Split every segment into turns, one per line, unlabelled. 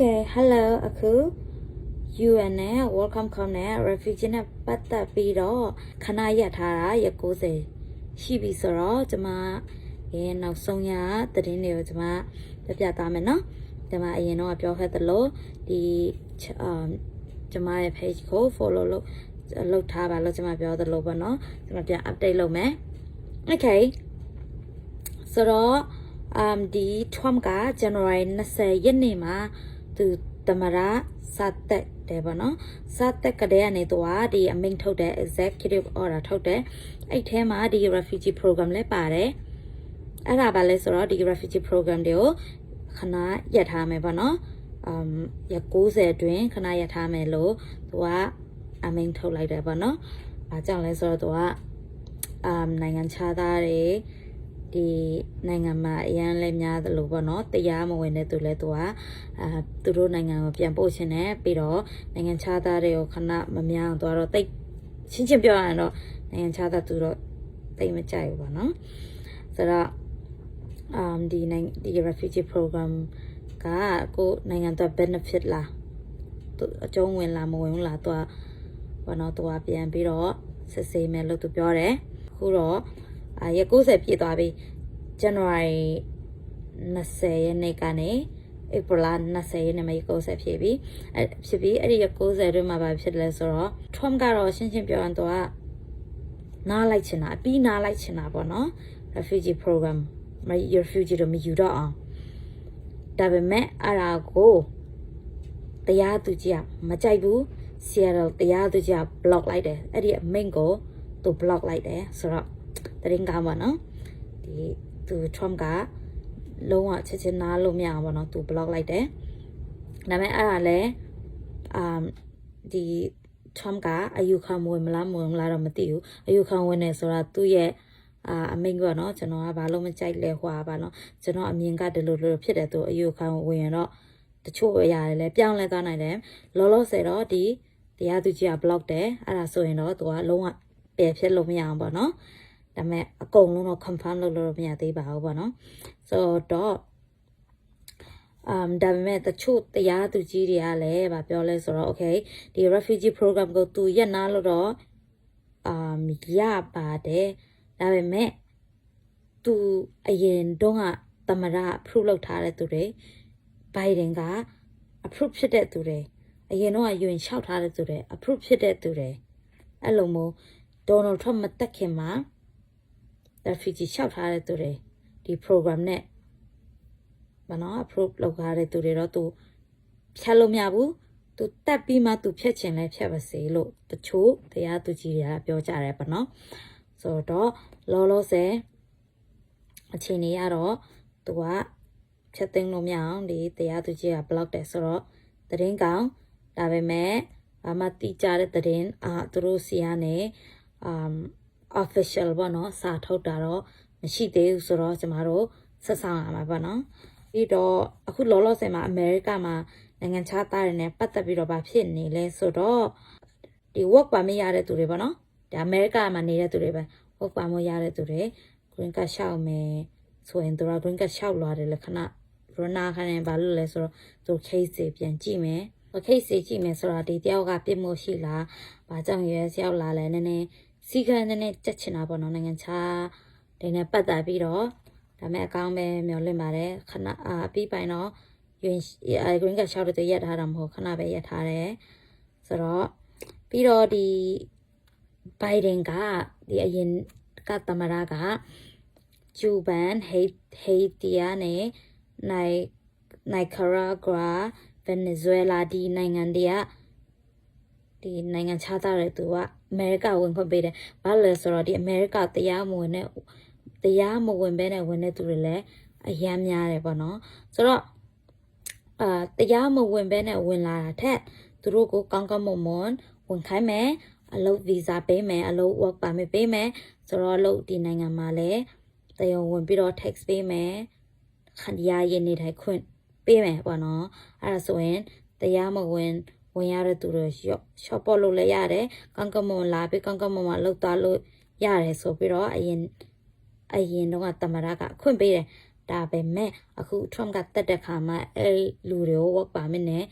Okay hello အခု UN နဲ့ welcome come နဲ့ refugee နဲ့ပတ်သက်ပြီးတော့ခဏရက်ထားတာရက်90ရှိပြီဆိုတော့ကျွန်မရဲ့နောက်ဆုံးရသတင်းတွေကိုကျွန်မပြပြသားမယ်နော်ကျွန်မအရင်တော့ပြောခဲ့သလိုဒီအမ်ကျွန်မရဲ့ page ကို follow လုပ်လုပ်ထားပါလို့ကျွန်မပြောသလိုပေါ့နော်ကျွန်မပြန် update လုပ်မယ် Okay ဆိုတော့ um ဒီ Trump က January 20ရက်နေ့မှာ သူတမရစတက်တယ်ပေါ့နော်စတက်ကတည်းကနေသူကဒီအမိန့်ထုတ်တဲ့ executive order ထုတ်တယ်အဲ့ထဲမှာဒီ refugee program လည်းပါတယ်အဲ့ဒါပါလဲဆိုတော့ဒီ refugee program တွေကိုခဏရပ်ထားမယ်ပေါ့နော် um ရ90အတွင်းခဏရပ်ထားမယ်လို့သူကအမိန့်ထုတ်လိုက်တယ်ပေါ့နော်အားကြောင့်လဲဆိုတော့သူက um နိုင်ငံခြားသားတွေ ဒီနိုင်ငံမှာအရန်လဲများသလိုပေါ့နော်တရားမဝင်တဲ့သူလဲသူကအာသူတို့နိုင်ငံကိုပြန်ပို့ခြင်းနဲ့ပြီးတော့နိုင်ငံခြားသားတွေကိုခဏမများအောင်သွားတော့တိတ်ချင်းချင်းပြောရရင်တော့နိုင်ငံခြားသားသူတော့တိတ်မကြိုက်ဘူးပေါ့နော်ဆိုတော့ um ဒီနိုင်ငံဒီ refugee program ကကိုနိုင်ငံအတွက် benefit လားသူအကျုံးဝင်လားမဝင်ဘူးလားသူကဘာနော်သူကပြန်ပြီးတော့စစ်ဆေးမယ်လို့သူပြောတယ်အခုတော့ အာရက်90ပြည့်သွားပြီ January 20ရက်နေ့ကနေ April 20ရက်နေ့မှာရက်90ဖြစ်ပြီအဲဖြစ်ပြီအဲ့ဒီရက်90အတွင်းမှာဘာဖြစ်လဲဆိုတော့ Trump ကတော့ရှင်းရှင်းပြောရင်သူကနားလိုက်ချင်တာအပြီးနားလိုက်ချင်တာပေါ့နော် refugee program မ refugee တော့မယူတော့အောင်ဒါပေမဲ့အဲ့ဒါကိုတရားသူကြီးကမကြိုက်ဘူး Seattle တရားသူကြီးက block လိုက်တယ်အဲ့ဒီအမိန့်ကိုသူ block လိုက်တယ်ဆိုတော့ တရင်ကောင်းပါနော်ဒီသူ Trump ကလုံးဝချက်ချင်းနားလို့မရအောင်ပေါ့နော်သူ block လိုက်တယ်ဒါပေမဲ့အဲ့ဒါလဲအမ်ဒီ Trump ကအယူခံဝင်မလားမဝင်မလားတော့မသိဘူးအယူခံဝင်နေဆိုတာသူ့ရဲ့အာအမိန်ပေါ့နော်ကျွန်တော်ကဘာလို့မကြိုက်လဲဟွာပါနော်ကျွန်တော်အမြင်ကဒီလိုလိုဖြစ်တယ်သူအယူခံဝင်ရင်တော့တချို့အရာတွေလည်းပြောင်းလဲသွားနိုင်တယ်လောလောဆယ်တော့ဒီတရားသူကြီးက block တယ်အဲ့ဒါဆိုရင်တော့သူကလုံးဝပယ်ဖြစ်လို့မရအောင်ပေါ့နော် ဒါပေမဲ့အကုန်လုံးတော့ confirm လုပ်လို့မရသေးပါဘူးပေါ့နော်ဆိုတော့ um ဒါပေမဲ့တချို့တရားသူကြီးတွေကလည်းဗာပြောလဲဆိုတော့ okay ဒီ refugee program ကိုသူရက်နာလို့တော့ um ရပါတယ်ဒါပေမဲ့သူအရင်တုန်းကသမရ approve လုပ်ထားတဲ့သူတွေ Biden က approve ဖြစ်တဲ့သူတွေအရင်တော့ယွင်လျှောက်ထားတဲ့သူတွေ approve ဖြစ်တဲ့သူတွေအဲ့လိုမျိုး Donald Trump မတက်ခင်မှာ refugee လျှောက်ထားတဲ့သူတွေဒီ program နဲ့မနော် approve လုပ်ထားတဲ့သူတွေတော့သူဖြတ်လို့မရဘူးသူတက်ပြီးမှသူဖြတ်ချင်လဲဖြတ်ပါစေလို့တချို့တရားသူကြီးတွေကပြောကြတယ်ပေါ့နော်ဆိုတော့လောလောဆယ်အချိန်ကြီးရတော့သူကဖြတ်သိမ်းလို့မရအောင်ဒီတရားသူကြီးက block တယ်ဆိုတော့တရင်ကောင်ဒါပေမဲ့ဘာမှတိကျတဲ့တရင်အာသူတို့စီကနေ um official ပေါ့နော်စာထုတ်တာတော့မရှိသေးဘူးဆိုတော့ကျမတို့ဆက်ဆောင်ရမှာပေါ့နော်ပြီးတော့အခုလောလောဆယ်မှာအမေရိကမှာနိုင်ငံခြားသားတွေနဲ့ပတ်သက်ပြီးတော့ဗာဖြစ်နေလဲဆိုတော့ဒီ work permit ရတဲ့သူတွေပေါ့နော်ဒါအမေရိကမှာနေတဲ့သူတွေပဲ work permit ရတဲ့သူတွေ green card ရှောက်မယ်ဆိုရင်သူက green card ရှောက်လာတယ်လေခဏရနာခနဲ့ဘာလို့လဲဆိုတော့သူ case တွေပြန်ကြည့်မယ် case တွေကြည့်မယ်ဆိုတော့ဒီတယောက်ကပြစ်မှုရှိလားဘာကြောင့်ရဲရောက်လာလဲနည်းနည်း စီကံနည်းနည်းကြက်ချင်တာပေါ့နော်နိုင်ငံခြားတွေနဲ့ပတ်သက်ပြီးတော့ဒါမဲ့အကောင်းပဲမျောလင့်ပါတယ်ခဏအာပြီးပိုင်တော့ယူရင် green card ရှောက်တဲ့ရက်ထားတာမဟုတ်ခဏပဲရက်ထားတယ်ဆိုတော့ပြီးတော့ဒီ Biden ကဒီအရင်ကသမရကဂျူဘန်ဟေဟေတီယာနဲ့နိုင်နိုင်ကာရာဂွာဗင်နီဇွဲလာဒီနိုင်ငံတွေက ဒီနိုင်ငံခြားသားတွေသူကအမေရိကဝင်ခွင့်ပေးတယ်။ဘာလို့လဲဆိုတော့ဒီအမေရိကတရားမဝင်တဲ့တရားမဝင်ဘဲနဲ့ဝင်တဲ့သူတွေလည်းအယမ်းများတယ်ပေါ့နော်။ဆိုတော့အာတရားမဝင်ဘဲနဲ့ဝင်လာတာထက်သူတို့ကိုကောင်းကောင်းမွန်မွန်ဝင်ခိုင်းမယ်အလုပ်ဗီဇာပေးမယ်အလုပ် work permit ပေးမယ်ဆိုတော့အလုပ်ဒီနိုင်ငံမှာလည်းတရားဝင်ပြီးတော့ tax ပေးမယ်ခန္ဓာရည်နေထိုင်ခွင့်ပေးမယ်ပေါ့နော်အဲ့ဒါဆိုရင်တရားမဝင် ဝင်ရတဲ့သူတွေရှော့ရှော့ပေါ်လို့လည်းရတယ်ကောင်းကောင်းမွန်လာပြီးကောင်းကောင်းမွန်မွန်လုပ်သွားလို့ရတယ်ဆိုပြီးတော့အရင်အရင်တော့ကတမရကအခွင့်ပေးတယ်ဒါပေမဲ့အခု Trump ကတက်တဲ့ခါမှာအဲ့လူတွေကို work permit နဲ့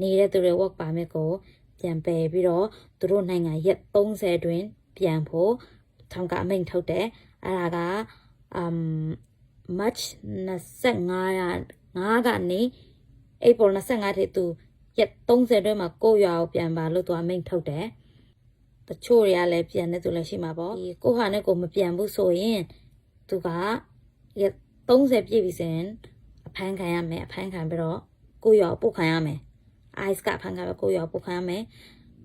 နေတဲ့သူတွေ work permit ကိုပြန်ပယ်ပြီးတော့သူတို့နိုင်ငံရက်30တွင်ပြန်ဖို့ Trump ကအမိန့်ထုတ်တယ်အဲ့ဒါက um March 25ရ5ကနေ April 25ထိသူ ရက်30တွင်မှာကိုယ့်ရွာကိုပြန်ပါလို့သူအမိန့်ထုတ်တယ်တချို့တွေကလည်းပြန်တဲ့သူလည်းရှိမှာပေါ့ဒီကိုဟာနဲ့ကိုမပြန်ဘူးဆိုရင်သူကရက်30ပြည့်ပြီဆိုရင်အဖမ်းခံရမယ်အဖမ်းခံပြီးတော့ကိုယ့်ရွာကိုပို့ခံရမယ် ice ကအဖမ်းခံပြီးကိုယ့်ရွာကိုပို့ခံရမယ်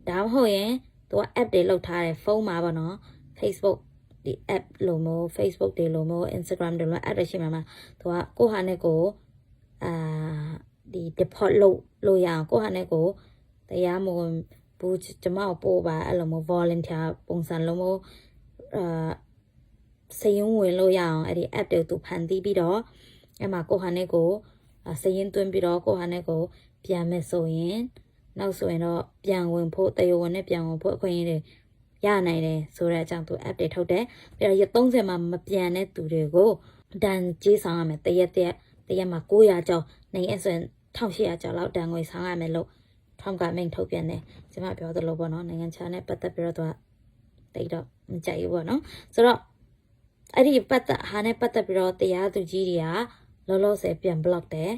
ဒါမှမဟုတ်ရင်သူက app တွေလောက်ထားတယ်ဖုန်းမှာပေါ့နော် Facebook ဒီ app လိုမျိုး Facebook တွေလိုမျိုး Instagram တွေလိုမျိုး app တွေရှိမှာမှာသူကကိုယ့်ဟာနဲ့ကိုအာ ဒီ deport လုပ်လို့ရအောင်ကိုယ့်ဟာနဲ့ကိုတရားမဝင်ဘူးကျမကိုပို့ပါအဲ့လိုမျိုး volunteer ပုံစံလိုမျိုးအာစည်ရင်ဝင်လို့ရအောင်အဲ့ဒီ app တွေကိုသူဖန်တီးပြီးတော့အဲ့မှာကိုယ့်ဟာနဲ့ကိုအာစည်ရင်သွင်းပြီးတော့ကိုယ့်ဟာနဲ့ကိုပြန်မယ်ဆိုရင်နောက်ဆိုရင်တော့ပြန်ဝင်ဖို့တရဝင်နဲ့ပြန်ဝင်ဖို့အခွင့်အရေးတွေရနိုင်တယ်ဆိုတဲ့အကြောင်းသူ app တွေထုတ်တယ်ပြီးတော့ရက်30မှာမပြန်တဲ့သူတွေကိုဒဏ်ကြေးဆောင်ရမယ်တရက်တရက်တရက်မှာ900ကျော်နိုင်အဆိုရင် 1800ကျော်လောက်ဒဏ်ငွေဆောင်ရမယ်လို့ Trump ကမိန့်ထုတ်ပြန်တယ်ကျွန်မပြောသလိုပေါ့နော်နိုင်ငံခြားနဲ့ပတ်သက်ပြီးတော့သူကတိတ်တော့မကြိုက်ဘူးပေါ့နော်ဆိုတော့အဲ့ဒီပတ်သက်ဟာနဲ့ပတ်သက်ပြီးတော့တရားသူကြီးတွေကလောလောဆယ်ပြန် block တယ်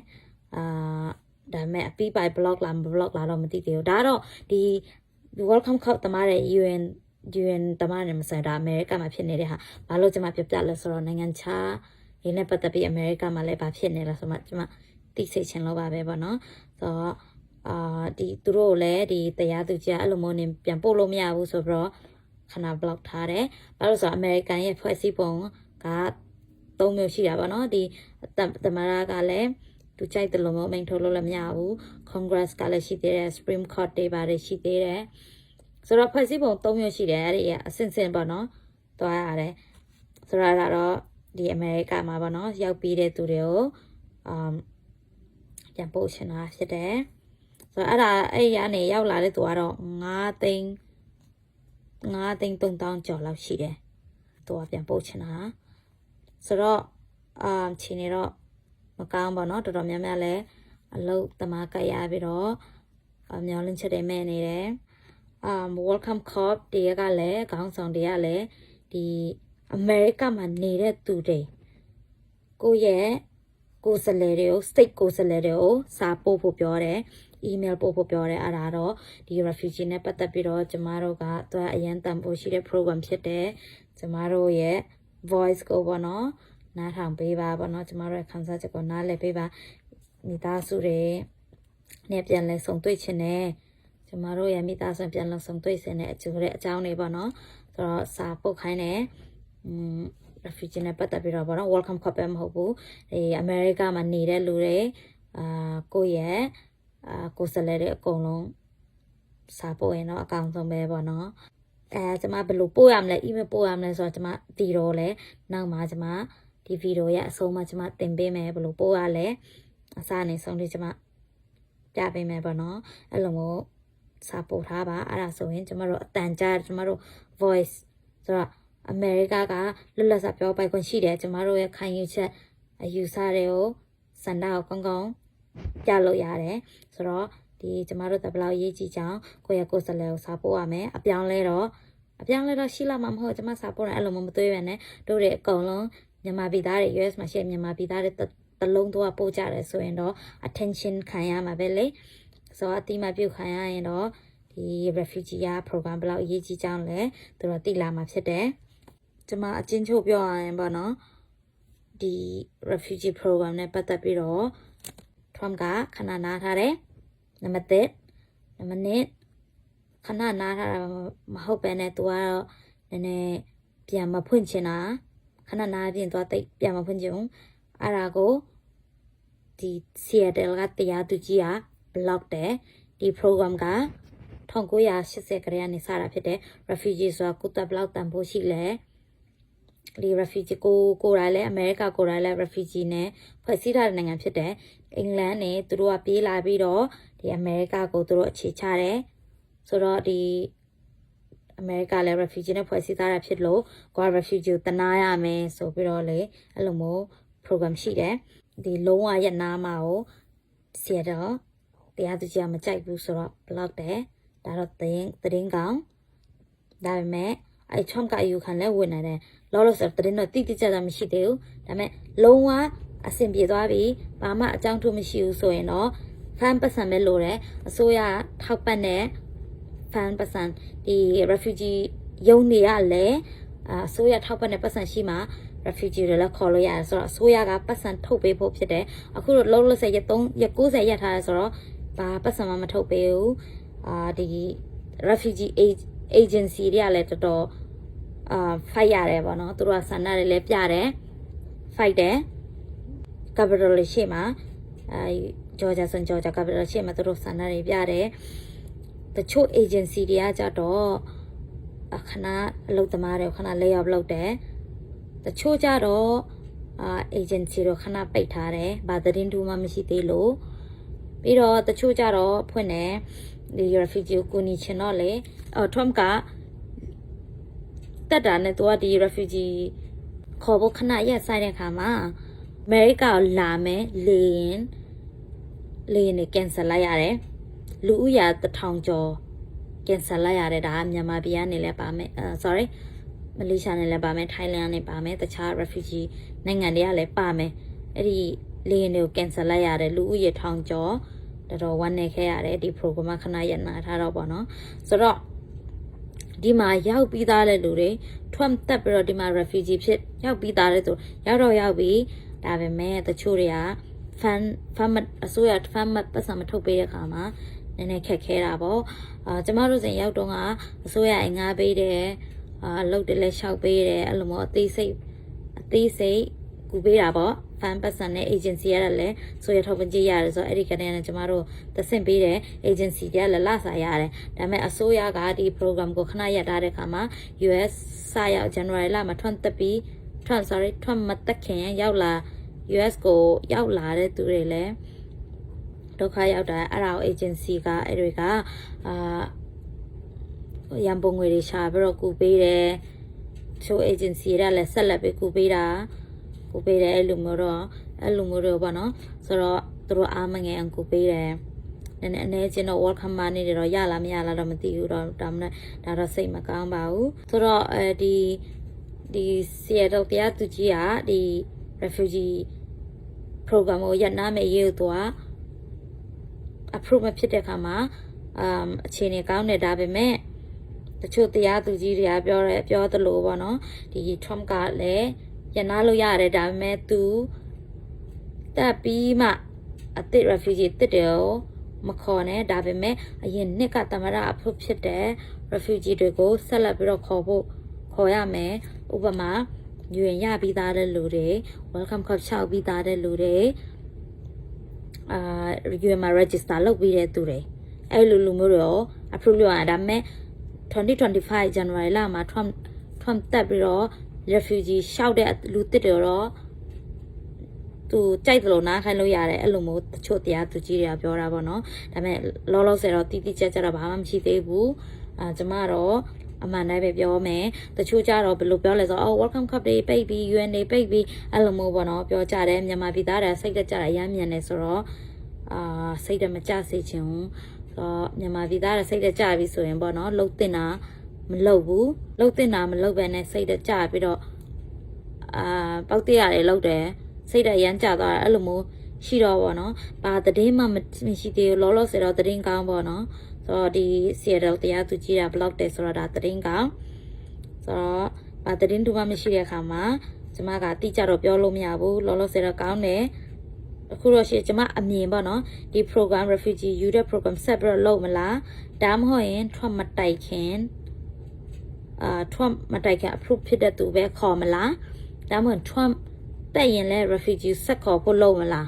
အာဒါပေမဲ့အပြီးပိုင် block လားမ block လားတော့မသိသေးဘူးဒါကတော့ဒီ welcome cup တမားတဲ့ UN UN တမန်နဲ့မဆိုင်တာအမေရိကမှာဖြစ်နေတဲ့ဟာဘာလို့ကျွန်မပြောပြလဲဆိုတော့နိုင်ငံခြားရင်းနဲ့ပတ်သက်ပြီးအမေရိကမှာလည်းဘာဖြစ်နေလဲဆိုမှကျွန်မ သိစေချင်လို့ပါပဲပေါ့နော်ဆိုတော့အာဒီသူတို့ကိုလည်းဒီတရားသူကြီးကအဲ့လိုမျိုးနေပြန်ပို့လို့မရဘူးဆိုပြီးတော့ခဏ block ထားတယ်ဘာလို့ဆိုတော့အမေရိကန်ရဲ့ဖွဲ့စည်းပုံကသုံးမျိုးရှိတာပေါ့နော်ဒီတမရကလည်းသူကြိုက်တယ်လို့မမိန်ထုတ်လို့လည်းမရဘူး Congress ကလည်းရှိသေးတယ် Supreme Court တွေပါတယ်ရှိသေးတယ်ဆိုတော့ဖွဲ့စည်းပုံ၃မျိုးရှိတယ်အဲ့ဒီအဆင့်ဆင့်ပေါ့နော်သွားရတယ်ဆိုတော့ဒါတော့ဒီအမေရိကမှာပေါ့နော်ရောက်ပြီးတဲ့သူတွေကိုအမ် ပြန်ပို့ချင်တာဖြစ်တယ်ဆိုတော့အဲ့ဒါအဲ့ရနေရောက်လာတဲ့သူကတော့9သိန်း9သိန်း3000ကျော်လောက်ရှိတယ်သူကပြန်ပို့ချင်တာဆိုတော့အမ်ခြေနေတော့မကောင်းပါတော့တော်တော်များများလဲအလုတ်တမားကရပြီးတော့အမျောလင်းချက်တွေမဲ့နေတယ် um welcome cup တွေကလည်းခေါင်းဆောင်တွေကလည်းဒီအမေရိကမှာနေတဲ့သူတွေကိုယ့်ရဲ့ ကိုယ်စလဲတွေကို state ကိုယ်စလဲတွေကိုစာပို့ဖို့ပြောတယ် email ပို့ဖို့ပြောတယ်အဲ့ဒါတော့ဒီ refugee နဲ့ပတ်သက်ပြီးတော့ကျမတို့ကသူကအရန်တန်ဖို့ရှိတဲ့ program ဖြစ်တယ်ကျမတို့ရဲ့ voice ကိုပေါ့နော်နားထောင်ပေးပါပေါ့နော်ကျမတို့ရဲ့ခံစားချက်ကိုနားလည်ပေးပါမိသားစုတွေနဲ့ပြန်လဲဆုံတွေ့ချင်တယ်ကျမတို့ရဲ့မိသားစုပြန်လုံဆောင်တွေ့စင်တဲ့အကျိုးတဲ့အကြောင်းတွေပေါ့နော်ဆိုတော့စာပုတ်ခိုင်းတယ်อืม refugee နဲ့ပတ်သက်ပြီးတော့ပေါ့နော် welcome cup ပဲမဟုတ်ဘူးဒီအမေရိကမှာနေတဲ့လူတွေအာကိုယ့်ရဲ့အာကိုယ်စလဲတဲ့အကုန်လုံးစာပို့ရင်တော့အကောင်းဆုံးပဲပေါ့နော်အဲကျမဘယ်လိုပို့ရမလဲ email ပို့ရမလဲဆိုတော့ကျမတီတော့လဲနောက်မှကျမဒီဗီဒီယိုရဲ့အဆုံးမှာကျမတင်ပေးမယ်ဘယ်လိုပို့ရလဲအစားအနေဆုံးလေးကျမပြပေးမယ်ပေါ့နော်အဲ့လိုမျိုးစာပို့ထားပါအဲ့ဒါဆိုရင်ကျမတို့အတန်ကြားကျမတို့ voice ဆိုတော့ အမေရိကကလွတ်လပ်စွာပြောပိုင်ခွင့်ရှိတယ်ကျမတို့ရဲ့ခံယူချက်အယူဆတွေကိုစန္ဒကိုကောင်းကောင်းပြလို့ရတယ်ဆိုတော့ဒီကျမတို့တဘလောက်ရေးကြည့်ကြအောင်ကိုယ့်ရဲ့ကိုယ်စလဲကိုစာပို့ရမယ်အပြောင်းလဲတော့အပြောင်းလဲတော့ရှိလာမှာမဟုတ်ကျမစာပို့တယ်အဲ့လိုမသွေးရနဲ့တို့တွေအကုန်လုံးမြန်မာပြည်သားတွေ US မှာရှိတဲ့မြန်မာပြည်သားတွေတလုံးတော့ပို့ကြတယ်ဆိုရင်တော့ attention ခံရမှာပဲလေဆိုတော့အတိမပြုတ်ခံရရင်တော့ဒီ refugee ရ program ဘယ်လောက်အရေးကြီးကြောင်းလဲသူတို့သိလာမှာဖြစ်တယ်။ ကျွန်မအချင်းချုပ်ပြောရရင်ပေါ့နော်ဒီ refugee program နဲ့ပတ်သက်ပြီးတော့ Trump ကခဏနားထားတယ်။နံပါတ်1နံပါတ်2ခဏနားထားတာမဟုတ်ပဲနဲ့သူကတော့နည်းနည်းပြန်မဖွင့်ချင်တာခဏနားပြင်သွားတိတ်ပြန်မဖွင့်ချင်ဘူး။အဲ့ဒါကိုဒီ Seattle ကတရားသူကြီးက block တယ်ဒီ program က1980ကတည်းကနေစတာဖြစ်တယ် refugee ဆိုတာကုသဘလောက်တန်ဖို့ရှိလဲ ဒီ refugee ကိုကိုယ်တိုင်လဲအမေရိကကိုယ်တိုင်လဲ refugee နဲ့ဖွဲ့စည်းထားတဲ့နိုင်ငံဖြစ်တယ်အင်္ဂလန်နဲ့သူတို့ကပြေးလာပြီးတော့ဒီအမေရိကကိုသူတို့အခြေချတယ်ဆိုတော့ဒီအမေရိကလည်း refugee နဲ့ဖွဲ့စည်းထားတာဖြစ်လို့ကိုက refugee ကိုတနာရမယ်ဆိုပြီးတော့လေအဲ့လိုမျိုး program ရှိတယ်ဒီလုံးဝရနာမှာကိုဆရာတော့တရားသူကြီးကမကြိုက်ဘူးဆိုတော့ block တယ်ဒါတော့သတင်းသတင်းကောင်းဒါပေမဲ့အဲ Trump ကအယူခံလဲဝင်နေတယ် လောလောဆယ်သတင်းတော့တိတိကျကျမရှိသေးဘူးဒါပေမဲ့လုံးဝအဆင်ပြေသွားပြီဘာမှအကြောင်းထူးမရှိဘူးဆိုရင်တော့ fan ပတ်စံပဲလိုတယ်အစိုးရထောက်ပံ့တဲ့ fan ပတ်စံဒီ refugee ရုံးတွေကလည်းအာအစိုးရထောက်ပံ့တဲ့ပတ်စံရှိမှ refugee တွေလည်းခေါ်လို့ရတယ်ဆိုတော့အစိုးရကပတ်စံထုတ်ပေးဖို့ဖြစ်တယ်အခုတော့လုံးလုံးဆယ်ရက်3ရက်90ရက်ထားတယ်ဆိုတော့ဘာပတ်စံမှမထုတ်ပေးဘူးအာဒီ refugee age- agency တွေကလည်းတော်တော် အာ fight ရတယ်ပေါ့နော်သူတို့ကဆန္ဒတွေလည်းပြတယ် fight တယ် capital လေးရှိမှာအဲဂျော်ဂျာဆန်ဂျော်ဂျာ capital ရှိမှာသူတို့ဆန္ဒတွေပြတယ်တချို့ agency တွေကကြတော့အခဏအလုပ်သမားတွေခဏ lay off လုပ်တယ်တချို့ကြတော့အာ agency တော့ခဏပိတ်ထားတယ်ဘာသတင်းတူမှမရှိသေးလို့ပြီးတော့တချို့ကြတော့ဖွင့်တယ်ဒီ refugee ကိုကူညီချင်တော့လေအော် Trump က တက်တာနဲ့သူကဒီ refugee ခေါ်ဖို့ခဏရက်ဆိုင်တဲ့ခါမှာအမေရိကကိုလာမယ်လေရင်လေရင်နဲ့ cancel လိုက်ရတယ်လူဦးရေတစ်ထောင်ကျော် cancel လိုက်ရတယ်ဒါကမြန်မာပြည်ကနေလည်းပါမယ်အဲ sorry မလေးရှားနဲ့လည်းပါမယ်ထိုင်းလန်ကနေပါမယ်တခြား refugee နိုင်ငံတွေကလည်းပါမယ်အဲ့ဒီလေရင်တွေကို cancel လိုက်ရတယ်လူဦးရေထောင်ကျော်တော်တော်ဝမ်းနေခဲ့ရတယ်ဒီ program ကခဏရက်နာထားတော့ပေါ့နော်ဆိုတော့ ဒီမှာရောက်ပြီးသားတဲ့လူတွေထွမ်တက်ပြီးတော့ဒီမှာ refugee ဖြစ်ရောက်ပြီးသားတဲ့သူရောက်တော့ရောက်ပြီဒါပေမဲ့တချို့တွေက fan fan မအစိုးရ fan မပတ်စံမထုတ်ပေးတဲ့ခါမှာနည်းနည်းခက်ခဲတာပေါ့အာကျမတို့စင်ရောက်တော့ကအစိုးရအငားပေးတယ်အာအလုပ်တွေလည်းရှောက်ပေးတယ်အဲ့လိုမျိုးအသေးစိတ်အသေးစိတ်ကူပေးတာပေါ့ fan ပတ်စံနဲ့ agency ရတယ်လည်းဆိုရထောက်ပံ့ကြည့်ရတယ်ဆိုတော့အဲ့ဒီကနေနဲ့ကျမတို့သဆင့်ပေးတယ် agency တွေကလည်းလဆာရတယ်ဒါပေမဲ့အစိုးရကဒီ program ကိုခဏရပ်ထားတဲ့ခါမှာ US စရောက် January လမှာထွန်းတက်ပြီးထွန်း sorry ထွန်းမတက်ခင်ရောက်လာ US ကိုရောက်လာတဲ့သူတွေလည်းဒုက္ခရောက်တာအဲ့ဒါကို agency ကအဲ့တွေကအာရန်ပုံငွေတွေရှာပြီးတော့ကူပေးတယ်ချို့ agency တွေကလည်းဆက်လက်ပြီးကူပေးတာ ကူပေးတယ်အဲ့လိုမျိုးတော့အဲ့လိုမျိုးတော့ပေါ့နော်ဆိုတော့သူတို့အားမငယ်အောင်ကူပေးတယ်နည်းနည်းအနေချင်းတော့ welcome money တွေတော့ရလားမရလားတော့မသိဘူးတော့ဒါမှမဟုတ်ဒါတော့စိတ်မကောင်းပါဘူးဆိုတော့အဲဒီဒီ Seattle တရားသူကြီးကဒီ refugee program ကိုရနာမယ်ရေးတော့ approve မဖြစ်တဲ့ခါမှာအမ်အခြေအနေကောင်းတယ်ဒါပေမဲ့တချို့တရားသူကြီးတွေကပြောရဲပြောသလိုပေါ့နော်ဒီ Trump ကလည်း ရနာလို့ရတယ်ဒါပေမဲ့သူတက်ပြီးမှအသစ် refugee တစ်တယ်ကိုမခေါ်နဲ့ဒါပေမဲ့အရင်နှစ်ကသမရအဖို့ဖြစ်တဲ့ refugee တွေကိုဆက်လက်ပြီးတော့ခေါ်ဖို့ခေါ်ရမယ်ဥပမာယူရင်ရပြီးသားတဲ့လူတွေ welcome call ချောက်ပြီးသားတဲ့လူတွေအာ UN မှာ register လုပ်ပြီးတဲ့သူတွေအဲ့လိုလူမျိုးတွေရော approve လုပ်ရတာဒါပေမဲ့2025 January လမှာ Trump Trump တက်ပြီးတော့ refugee ရှောက်တဲ့လူတစ်တွေတော့သူကြိုက်တယ်လို့နားခိုင်းလို့ရတယ်အဲ့လိုမျိုးတချို့တရားသူကြီးတွေကပြောတာပေါ့နော်ဒါပေမဲ့လောလောဆယ်တော့တီးတီးကြက်ကြက်တော့ဘာမှမရှိသေးဘူးအာကျမတော့အမှန်တည်းပဲပြောမယ်တချို့ကြတော့ဘယ်လိုပြောလဲဆိုတော့ welcome cup တွေပိတ်ပြီး UN တွေပိတ်ပြီးအဲ့လိုမျိုးပေါ့နော်ပြောကြတယ်မြန်မာပြည်သားတွေစိတ်တက်ကြတာရမ်းမြန်နေဆိုတော့အာစိတ်တက်မကြစေချင်ဘူးဆိုတော့မြန်မာပြည်သားတွေစိတ်တက်ကြပြီဆိုရင်ပေါ့နော်လှုပ်တင်တာ မလှုပ်ဘူးလှုပ်တင်တာမလှုပ်ပဲနဲ့စိတ်တက်ကြပြီးတော့အာပောက်တရတွေလှုပ်တယ်စိတ်တက်ရမ်းကြသွားတာအဲ့လိုမျိုးရှိတော့ပေါ့နော်ဘာသတင်းမှမရှိသေးဘူးလောလောဆယ်တော့သတင်းကောင်းပေါ့နော်ဆိုတော့ဒီ Seattle တရားသူကြီးတာ blog တယ်ဆိုတော့ဒါသတင်းကောင်းဆိုတော့ဘာသတင်းတူမှမရှိတဲ့အခါမှာကျမကတိကျတော့ပြောလို့မရဘူးလောလောဆယ်တော့ကောင်းတယ်အခုတော့ရှေ့ကျမအမြင်ပေါ့နော်ဒီ program refugee youth program ဆက်ပြီးတော့လုပ်မလားဒါမှမဟုတ်ရင် Trump မတိုက်ခင် အာ Trump မတိုက်ခင် approve ဖြစ်တဲ့သူပဲခေါ်မလားဒါမှမဟုတ် Trump တက်ရင်လဲ refugee ဆက်ခေါ်ဖို့လုပ်မလား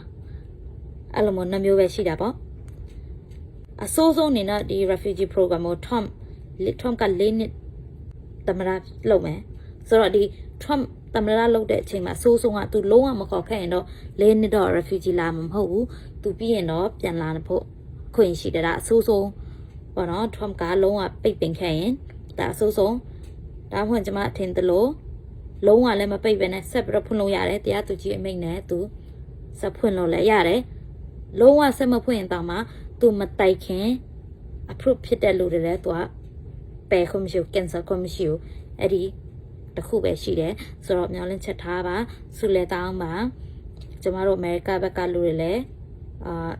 အဲ့လိုမျိုးနှမျိုးပဲရှိတာပေါ့အစိုးဆုံးနေတော့ဒီ refugee program ကို Trump Trump က၄နှစ်သမရလုပ်မယ်ဆိုတော့ဒီ Trump သမရလုပ်တဲ့အချိန်မှာအစိုးဆုံးကသူလုံးဝမခေါ်ခဲ့ရင်တော့၄နှစ်တော့ refugee လာမှာမဟုတ်ဘူးသူပြီးရင်တော့ပြန်လာဖို့ခွင့်ရှိတယ်ဒါအစိုးဆုံးပေါ့နော် Trump ကလုံးဝပိတ်ပင်ခဲ့ရင်ဒါအစိုးဆုံး ဒါမှမဟုတ်ကျွန်မအထင်သလိုလုံးဝလည်းမပိတ်ပဲနဲ့ဆက်ပြီးတော့ဖွင့်လို့ရတယ်တရားသူကြီးအမိန့်နဲ့သူဆက်ဖွင့်လို့လည်းရတယ်လုံးဝဆက်မဖွင့်ရင်တောင်မှသူမတိုက်ခင် approve ဖြစ်တဲ့လူတွေလည်းသူကပယ်ခွင့်မရှိဘူး cancel ခွင့်မရှိဘူးအဲ့ဒီတစ်ခုပဲရှိတယ်ဆိုတော့မျောလင့်ချက်ထားပါဆုလဲတောင်းပါကျမတို့အမေရိကဘက်ကလူတွေလည်းအာ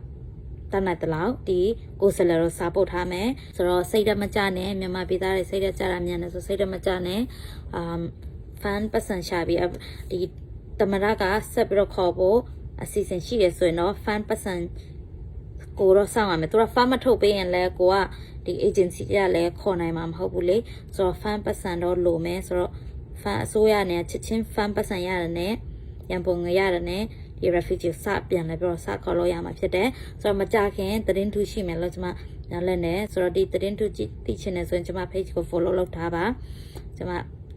တတ်နိုင်တဲ့လောက်ဒီကိုယ်စလဲတော့စာပို့ထားမယ်ဆိုတော့စိတ်ဓာတ်မကြနဲ့မြန်မာပြည်သားတွေစိတ်ဓာတ်ကြတာမြန်တယ်ဆိုစိတ်ဓာတ်မကြနဲ့အာ fan ပတ်စံရှာပြီးအဒီတမရကဆက်ပြီးတော့ခေါ်ဖို့အစီအစဉ်ရှိရဆိုရင်တော့ fan ပတ်စံကိုတော့စောင့်ရမယ်သူက fan မထုတ်ပေးရင်လည်းကိုကဒီ agency ကလည်းခေါ်နိုင်မှာမဟုတ်ဘူးလေဆိုတော့ fan ပတ်စံတော့လိုမယ်ဆိုတော့ fan အစိုးရနဲ့ချက်ချင်း fan ပတ်စံရတယ်နဲ့ရန်ပုံငွေရတယ်နဲ့ ဒီ refugee စပြန်လဲပြီးတော့စခေါ်လို့ရမှာဖြစ်တယ်ဆိုတော့မကြခင်သတင်းထူးရှိမယ်လို့ကျွန်မညာလက်နဲ့ဆိုတော့ဒီသတင်းထူးကြည့်သိချင်တယ်ဆိုရင်ကျွန်မ page ကို follow လုပ်ထားပါကျွန်မ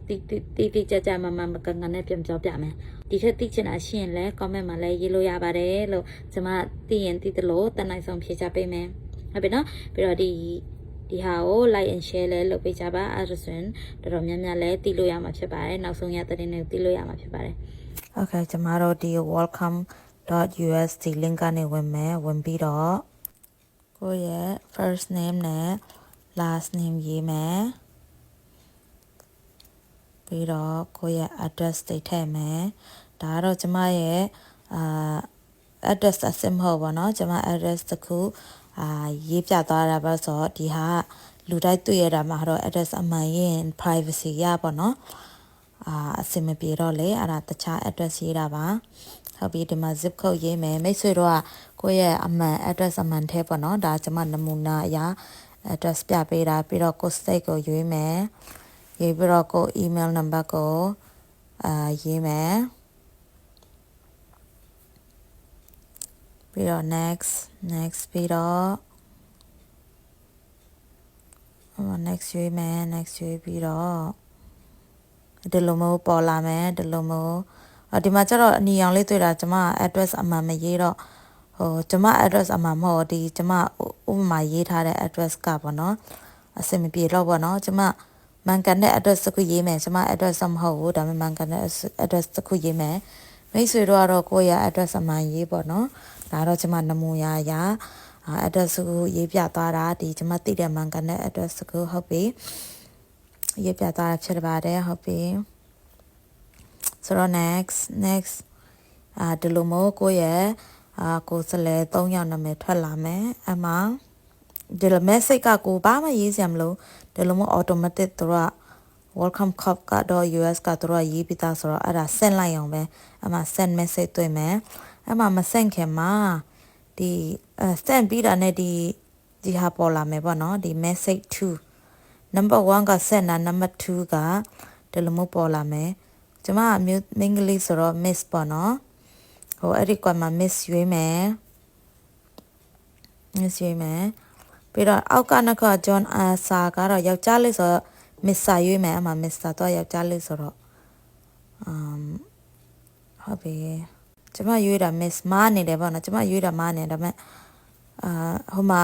တီတီတီတီကြကြမမမကန်ကန်နဲ့ပြန်ပြောပြမယ်ဒီထက်သိချင်တာရှိရင်လည်း comment မှာလည်းရေးလို့ရပါတယ်လို့ကျွန်မသိရင်သိသလိုတနိုင်ဆုံးဖြေချပေးမယ်ဟုတ်ပြီနော်ပြီးတော့ဒီဒီဟာကို like and share လည်းလုပ်ပေးကြပါအဲဒါဆိုရင်တော်တော်များများလည်းသိလို့ရမှာဖြစ်ပါတယ်နောက်ဆုံးရတဲ့တဲ့တွေကိုသိလို့ရမှာဖြစ်ပါတယ် Okay ကျမတို့ဒီ welcome.usd link ကနေဝင်မယ်ဝင်ပြီးတော့ကိုယ့်ရဲ့ first name နဲ့ last name ရေးမယ်ပြီးတော့ကိုယ့်ရဲ့ address တွေထည့်မယ်ဒါကတော့ကျမရဲ့အာ address အစစ်မဟုတ်ပါတော့ကျမ address တခုအာရေးပြသွားတာပါဆိုတော့ဒီဟာလူတိုင်းတွေ့ရတာမှာတော့ address အမှန်ရင် privacy ရပါတော့ အာအဆင်မပြေတော့လေအဲ့ဒါတခြား address ရေးတာပါဟုတ်ပြီဒီမှာ zip code ရေးမယ်မိတ်ဆွေတို့ကကိုယ့်ရဲ့အမှန် address အမှန်ထဲပေါ့နော်ဒါကျွန်မနမူနာအရာ address ပြပေးတာပြီးတော့ကို state ကိုရွေးမယ်ရေးပြီးတော့ကို email number ကိုအာရေးမယ်ပြီးတော့ next next ပြီးတော့ next ရွေးမယ် next ရွေးပြီးတော့ ဒီလိုမျိုးပေါ်လာမယ်ဒီလိုမျိုးအဒီမှာကျတော့အနီအောင်လေးတွေ့တာကျမ address အမှန်မရေးတော့ဟိုကျမ address အမှန်မဟုတ်ဒီကျမဥပမာရေးထားတဲ့ address ကပေါ့နော်အဆင်မပြေတော့ပေါ့နော်ကျမမှန်ကန်တဲ့ address တစ်ခုရေးမယ်ကျွန်မ address မဟုတ်ဘူးဒါပေမဲ့မှန်ကန်တဲ့ address တစ်ခုရေးမယ်မိတ်ဆွေတို့ကတော့ကိုယ့်ရဲ့ address အမှန်ရေးပေါ့နော်ဒါတော့ကျွန်မနမူရာရာ address ကိုရေးပြသွားတာဒီကျွန်မသိတဲ့မှန်ကန်တဲ့ address ကိုဟုတ်ပြီ ရေးပြသွားတာဖြစ်ပါတယ်ဟုတ်ပြီဆိုတော့ next next အာဒီလိုမျိုးကိုယ့်ရဲ့အာကိုယ်စလဲ၃ယောက်နာမည်ထွက်လာမယ်အမှဒီလို message ကကိုဘာမှရေးစရာမလိုဒီလိုမျိုး automatic သူက welcome cup ကတော့ US ကသူကရေးပြီးသားဆိုတော့အဲ့ဒါ send လိုက်အောင်ပဲအမှ send message တွေ့မယ်အမှမ send ခင်မှာဒီအဲ send ပြီးတာနဲ့ဒီဒီဟာပေါ်လာမယ်ပေါ့နော်ဒီ message 2 number 1က send တာ number 2ကဒီလိုမျိုးပေါ်လာမယ်ကျမအမျိုးမင်္ဂလိဆိုတော့ miss ပေါ့နော်ဟိုအဲ့ဒီကွာမှာ miss ရွေးမယ် miss ရွေးမယ်ပြီးတော့အောက်ကနောက်က John Asa ကတော့ယောက်ျားလေးဆိုတော့ Mr. ရွေးမယ်အမှ Mr. တော့ယောက်ျားလေးဆိုတော့ um ဟုတ်ပြီကျမရွေးတာ Miss မားနေတယ်ပေါ့နော်ကျမရွေးတာမားနေဒါပေမဲ့အာဟိုမှာ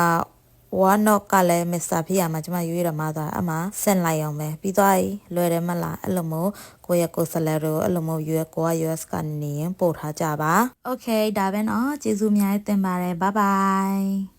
ဝါနော့ကလည်းမစ္စတာဖေးရမှာကျမရွေးရမှာသွားအမှဆင့်လိုက်အောင်ပဲပြီးသွားပြီလွယ်တယ်မလားအဲ့လိုမျိုးကိုရဲ့ကိုဆလယ်ရိုအဲ့လိုမျိုး US ကိုက US ကနေရင်ပို့ထားကြပါ Okay ဒါပဲနော်ကျေးဇူးအများကြီးတင်ပါတယ် bye bye